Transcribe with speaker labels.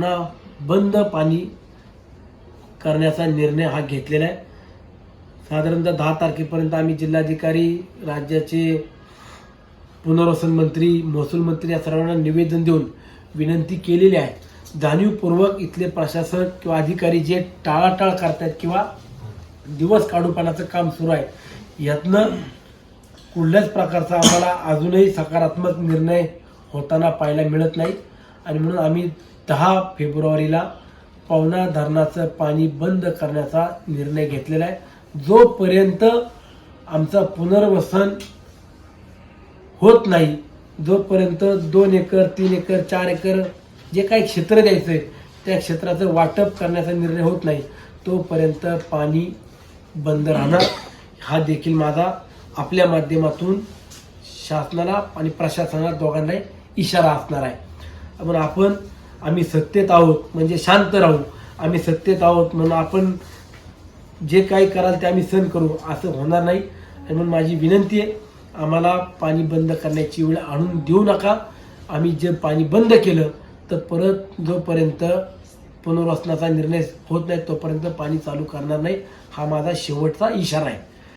Speaker 1: पुन्हा बंद पाणी करण्याचा निर्णय हा घेतलेला आहे. साधारणतः दहा तारखेपर्यंत आम्ही जिल्हाधिकारी राज्याचे पुनर्वसन मंत्री महसूल मंत्री या सर्वांना निवेदन देऊन विनंती केलेली आहे. जाणीवपूर्वक इथले प्रशासक किंवा अधिकारी जे टाळाटाळ करतायत किंवा दिवस काढूपणाचं काम सुरू आहे यातनं कुठल्याच प्रकारचा आम्हाला अजूनही सकारात्मक निर्णय होताना पाहायला मिळत नाही. आणि म्हणून आम्ही दहा फेब्रुवारीला पवना धरणाचं पाणी बंद करण्याचा निर्णय घेतलेला आहे. जोपर्यंत आमचं पुनर्वसन होत नाही जोपर्यंत दोन एकर तीन एकर चार एकर जे काही क्षेत्र द्यायचं आहे त्या क्षेत्राचं वाटप करण्याचा निर्णय होत नाही तोपर्यंत पाणी बंद राहणार. हा देखील माझा आपल्या माध्यमातून शासनाला आणि प्रशासनाला दोघांनाही इशारा असणार आहे. पण आपण आम्ही सत्तेत आहोत म्हणजे शांत राहू. आम्ही सत्तेत आहोत म्हणून आपण जे काही कराल ते आम्ही सहन करू असं होणार नाही. आणि म्हणून माझी विनंती आहे आम्हाला पाणी बंद करण्याची वेळ आणून देऊ नका. आम्ही जे पाणी बंद केलं तर परत जोपर्यंत पुनर्वसनाचा निर्णय होत नाही तोपर्यंत पाणी चालू करणार नाही. हा माझा शेवटचा इशारा आहे.